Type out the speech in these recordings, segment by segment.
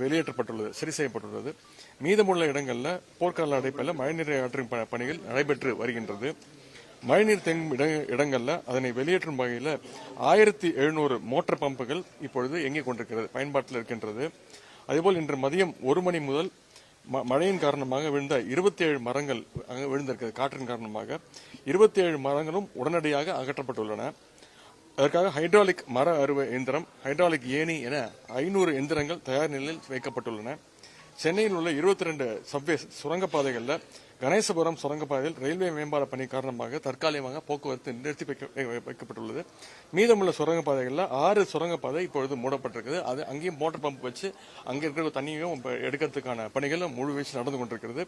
வெளியேற்றப்பட்டுள்ளது சரி செய்யப்பட்டுள்ளது. மீதமுள்ள இடங்களில் போர்க்கால அடைப்பில் மழைநீரை ஆற்றும் ப- பணிகள் நடைபெற்று வருகின்றது. மழைநீர் தேங்கும் இட அதனை வெளியேற்றும் வகையில் ஆயிரத்தி எழுநூறு மோட்டார் பம்புகள் இப்பொழுது இயங்கிக் கொண்டிருக்கிறது பயன்பாட்டில் இருக்கின்றது. அதேபோல் இன்று மதியம் ஒரு மணி முதல் ம- மழையின் காரணமாக விழுந்த 27 மரங்கள் அங்கு விழுந்திருக்கிறது. காற்றின் காரணமாக 27 மரங்களும் உடனடியாக அகற்றப்பட்டுள்ளன. அதற்காக ஹைட்ராலிக் மர அறுவை இயந்திரம் ஹைட்ராலிக் ஏணி என ஐநூறு எந்திரங்கள் தயார் நிலையில் வைக்கப்பட்டுள்ளன. சென்னையில் உள்ள 22 ரெண்டு சப்வே சுரங்கப்பாதைகளில் கணேசபுரம் சுரங்கப்பாதையில் ரயில்வே மேம்பால பணி காரணமாக தற்காலிகமாக போக்குவரத்து நிறுத்தி வைக்க- வை- வைக்கப்பட்டுள்ளது. மீதமுள்ள சுரங்கப்பாதைகளில் ஆறு சுரங்கப்பாதை இப்பொழுது மூடப்பட்டிருக்குது. அது அங்கேயும் மோட்டார் பம்ப் வச்சு அங்கே இருக்கிற தண்ணியும் எடுக்கிறதுக்கான பணிகள் முழு வீச்சு நடந்து கொண்டிருக்கிறது.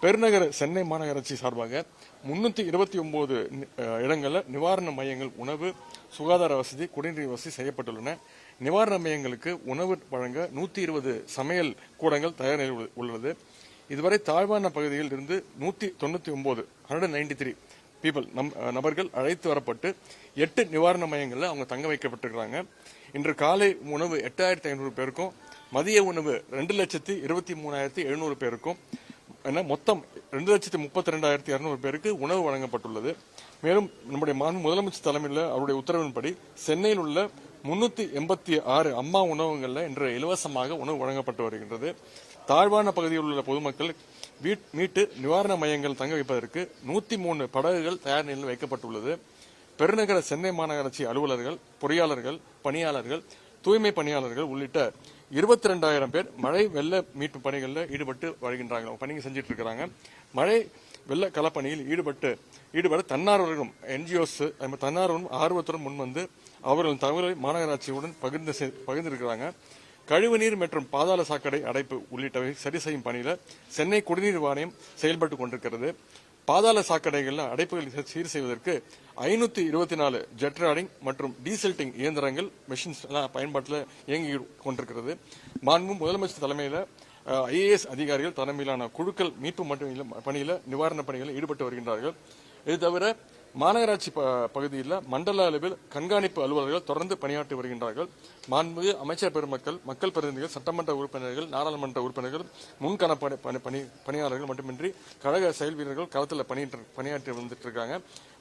பெருநகர சென்னை மாநகராட்சி சார்பாக முன்னூற்றி இருபத்தி ஒன்பது இடங்களில் நிவாரண மையங்கள் உணவு சுகாதார வசதி குடிநீர் வசதி செய்யப்பட்டுள்ளன. நிவாரண மையங்களுக்கு உணவு வழங்க நூத்தி இருபது சமையல் கூடங்கள் தயார் நிலையில் உள்ள- உள்ளது. இதுவரை தாழ்வான பகுதியில் இருந்து நூத்தி தொண்ணூத்தி ஒன்பது ஹண்ட்ரட் நைன்டி த்ரீ பீப்புள் நம் நபர்கள் அழைத்து வரப்பட்டு எட்டு நிவாரண மையங்களில் அவங்க தங்க வைக்கப்பட்டிருக்கிறாங்க. இன்று காலை உணவு எட்டாயிரத்தி ஐநூறு பேருக்கும் மதிய உணவு ரெண்டு லட்சத்தி இருபத்தி மூணாயிரத்தி எழுநூறு பேருக்கும் என மொத்தம் ரெண்டு லட்சத்தி முப்பத்தி ரெண்டாயிரத்தி இரநூறு பேருக்கு உணவு வழங்கப்பட்டுள்ளது. மேலும் நம்முடைய மாண்பு முதலமைச்சர் தலைமையில் அவருடைய உத்தரவின்படி சென்னையில் உள்ள முன்னூத்தி எண்பத்தி ஆறு அம்மா உணவகங்களில் இன்று இலவசமாக உணவு வழங்கப்பட்டு வருகின்றது. தாழ்வான பகுதியில் உள்ள பொதுமக்கள் வீட் மீட்டு நிவாரண மையங்கள் தங்க வைப்பதற்கு நூத்தி மூணு படகுகள் தயார் நிலையில் வைக்கப்பட்டுள்ளது. பெருநகர சென்னை மாநகராட்சி அலுவலர்கள் பொறியாளர்கள் பணியாளர்கள் தூய்மை பணியாளர்கள் உள்ளிட்ட இருபத்தி ரெண்டாயிரம் பேர் மழை வெள்ள மீட்பு பணிகளில் ஈடுபட்டு வருகின்றாங்க. பணிகள் செஞ்சுட்டு இருக்கிறாங்க மழை வெள்ள களப்பணியில் ஈடுபட்டு ஈடுபட தன்னார்வர்களும் என்ஜிஓஸ் தன்னார்வலும் ஆர்வத்துடன் முன்வந்து அவர்களின் தகவலை மாநகராட்சியுடன் பகிர்ந்து செ- பகிர்ந்திருக்கிறாங்க. கழிவுநீர் மற்றும் பாதாள சாக்கடை அடைப்பு உள்ளிட்டவை சரி செய்யும் பணியில் சென்னை குடிநீர் வாரியம் செயல்பட்டு கொண்டிருக்கிறது. பாதாள சாக்கடைகளில் அடைப்புகளை சீர் செய்வதற்கு ஐநூத்தி இருபத்தி நாலு ஜெட் ராடிங் மற்றும் டீசல்டிங் இயந்திரங்கள் மிஷின்ஸ் எல்லாம் பயன்பாட்டில் இயங்கி கொண்டிருக்கிறது. மாண்பு முதலமைச்சர் தலைமையில் ஐஏஎஸ் அதிகாரிகள் தலைமையிலான குழுக்கள் மீட்பு மட்டும் பணியில் நிவாரணப் பணிகளில் ஈடுபட்டு வருகின்றார்கள். இது தவிர மாநகராட்சி ப- பகுதியில் மண்டல அளவில் கண்காணிப்பு அலுவலர்கள் தொடர்ந்து பணியாற்றி வருகின்றார்கள். மாண்புமிகு அமைச்சர் பெருமக்கள் மக்கள் பிரதிநிதிகள் சட்டமன்ற உறுப்பினர்கள் நாடாளுமன்ற உறுப்பினர்கள் முன்கண பணி பணி- பணியாளர்கள் மட்டுமின்றி கழக செயல் வீரர்கள் களத்தில் பணியிட்டு பணியாற்றி வந்துட்டு இருக்காங்க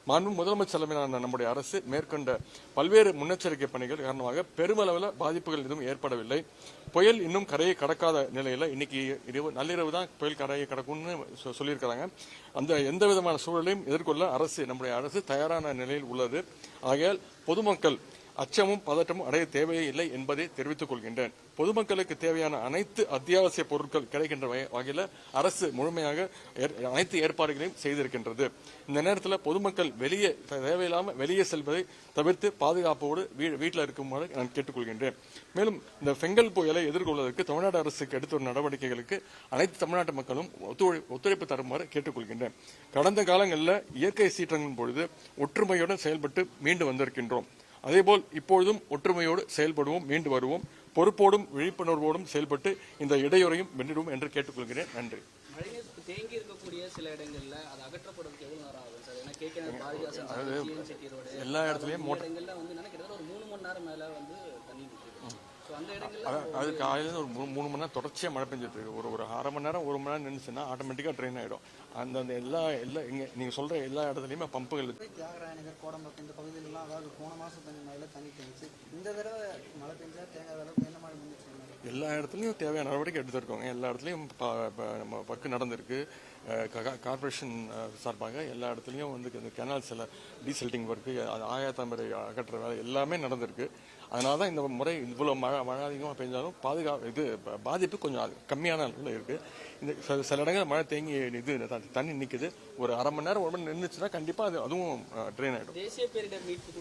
மாண்பு முதலமைச்சர் தலைமையிலான நம்முடைய அரசு மேற்கொண்ட பல்வேறு முன்னெச்சரிக்கை பணிகள் காரணமாக பெருமளவில் பாதிப்புகள் எதுவும் ஏற்படவில்லை. புயல் இன்னும் கரையை கடக்காத நிலையில் இன்னைக்கு இரவு நள்ளிரவு தான் புயல் கரையை கடக்கும்னு சொ- சொல்லியிருக்கிறாங்க. அந்த எந்த விதமான சூழலையும் எதிர்கொள்ள அரசு நம்முடைய அரசு தயாரான நிலையில் உள்ளது. ஆகையால் பொதுமக்கள் அச்சமும் பதட்டமும் அடைய தேவையே இல்லை என்பதை தெரிவித்துக் கொள்கின்றேன். பொதுமக்களுக்கு தேவையான அனைத்து அத்தியாவசிய பொருட்கள் கிடைக்கின்ற வகை- அரசு முழுமையாக அனைத்து ஏற்பாடுகளையும் செய்திருக்கின்றது. இந்த நேரத்தில் பொதுமக்கள் வெளியே தேவையில்லாமல் வெளியே செல்வதை தவிர்த்து பாதுகாப்போடு வீ- வீட்டில் இருக்குமாறு நான் கேட்டுக்கொள்கின்றேன். மேலும் இந்த பெங்கல் புயலை எதிர்கொள்வதற்கு தமிழ்நாடு அரசுக்கு எடுத்த நடவடிக்கைகளுக்கு அனைத்து தமிழ்நாட்டு மக்களும் ஒத்துழை- ஒத்துழைப்பு தருமாறு கேட்டுக்கொள்கின்றேன். கடந்த காலங்களில் இயற்கை சீற்றங்களின் பொழுது ஒற்றுமையுடன் செயல்பட்டு மீண்டு வந்திருக்கின்றோம். அதேபோல் இப்பொழுதும் ஒற்றுமையோடு செயல்படுவோம் மீண்டு வருவோம். பொறுப்போடும் விழிப்புணர்வோடும் செயல்பட்டு இந்த இடையூறையும் வென்றிடுவோம் என்று கேட்டுக்கொள்கிறேன். நன்றி. மழைநீர் தேங்கி இருக்கக்கூடிய சில இடங்கள்ல அது அகற்றப்படுறதுக்கு எவ்வளவு நேரம் ஆகும் சார்? ஏன்னா கேட்க பாரதிதாசன் சாலை, TN செட்டி ரோடு எல்லா இடத்துலயும் இடங்கள்ல வந்து என்னன்னா கிட்டத்தட்ட ஒரு மூணு மணி நேரம் மேல வந்து தண்ணி அது காலையில ஒரு மூணு மூணு மணி நேரம் தொடர்ச்சியாக மழை பெஞ்சிட்டு இருக்கு. ஒரு ஒரு அரை மணி நேரம் ஒரு மணி நேரம் நின்றுச்சுன்னா ஆட்டோமேட்டிக்காக ட்ரெயின் ஆயிடும். அந்த அந்த எல்லா எல்லா இங்க நீங்க சொல்ற எல்லா இடத்துலையுமே பம்புகள். தியாகராய நகர் கோடம்பக்கம் இந்த பகுதியிலலாம் அதாவது போன மாதம் தண்ணி மழையில தண்ணி தேங்கிச்சு இந்த தடவை மழை பெஞ்சா தேங்காத அளவுக்கு என்ன மாதிரி முன்னெச்சரிக்கை எல்லா இடத்துலையும் தேவையான நடவடிக்கை எடுத்திருக்கோங்க எல்லா இடத்துலையும் நம்ம பக்கு நடந்திருக்கு. கார்பரேஷன் கார்ப்பரேஷன் சார்பாக எல்லா இடத்துலையும் வந்து இந்த கெனால்ஸ் எல்லாம் டீசல்ட்டிங் ஒர்க்கு ஆயாத்தாமரை அகற்ற வேலை எல்லாமே நடந்திருக்கு. அதனால தான் இந்த முறை இவ்வளோ மழை மழை அதிகமாக பெஞ்சாலும் பாதுகா இது பாதிப்பு கொஞ்சம் கம்மியான அளவில் இருக்குது இந்த சில- சில இடங்கள் மழை தேங்கி இது தண்ணி நிற்குது ஒரு அரை மணி நேரம் ஒரு மணி நின்றுச்சுன்னா கண்டிப்பாக அது அதுவும் ட்ரெயின் ஆகிடும் தேசிய பேரிடர் மீட்பு